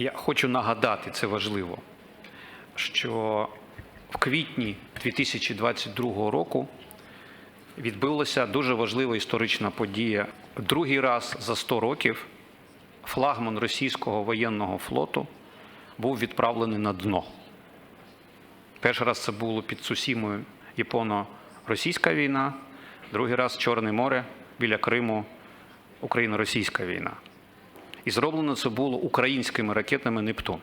Я хочу нагадати, це важливо, що в квітні 2022 року відбулася дуже важлива історична подія. Другий раз за 100 років флагман російського воєнного флоту був відправлений на дно. Перший раз це було під Сусімою японо-російська війна, другий раз Чорне море біля Криму, Україно-російська війна. І зроблено це було українськими ракетами Нептун.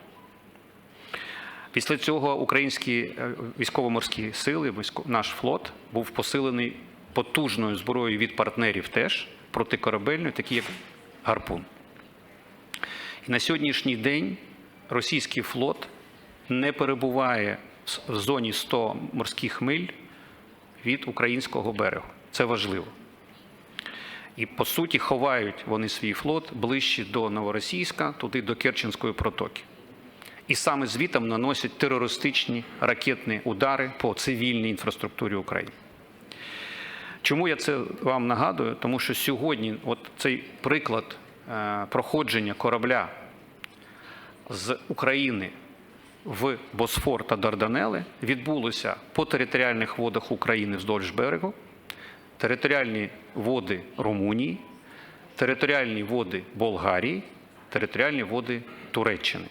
Після цього українські е, військово-морські сили, наш флот був посилений потужною зброєю від партнерів теж протикорабельною, такі як гарпун. І на сьогоднішній день російський флот не перебуває в зоні 100 морських миль від українського берегу. Це важливо. І по суті ховають вони свій флот ближче до Новоросійська, туди до Керченської протоки. І саме звітом наносять терористичні ракетні удари по цивільній інфраструктурі України. Чому я це вам нагадую? Тому що сьогодні, от цей приклад е, проходження корабля з України в Босфор та Дарданели відбулося по територіальних водах України вздовж берегу, територіальні води Румунії, територіальні води Болгарії, територіальні води Туреччини.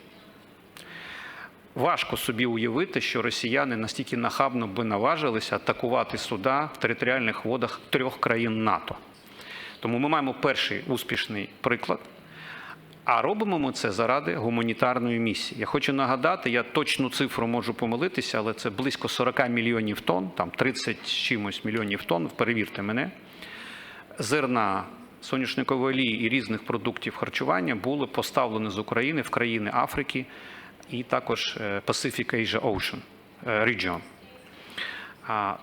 Важко собі уявити, що росіяни настільки нахабно би наважилися атакувати суда в територіальних водах трьох країн НАТО. Тому ми маємо перший успішний приклад. А робимо ми це заради гуманітарної місії. Я хочу нагадати, я точну цифру можу помилитися, але це близько 40 мільйонів тонн, там 30 чимось мільйонів тонн, перевірте мене, зерна, соняшникової олії і різних продуктів харчування були поставлені з України в країни Африки і також е, Pacific Asia Ocean е, Region.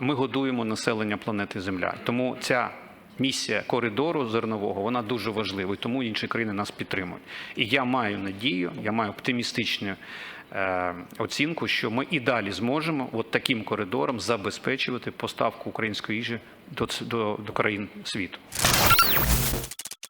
Ми годуємо населення планети Земля. Тому ця місія коридору зернового вона дуже важлива, і тому інші країни нас підтримують. І я маю надію, я маю оптимістичну е, оцінку, що ми і далі зможемо от таким коридором забезпечувати поставку української їжі до, до, до країн світу.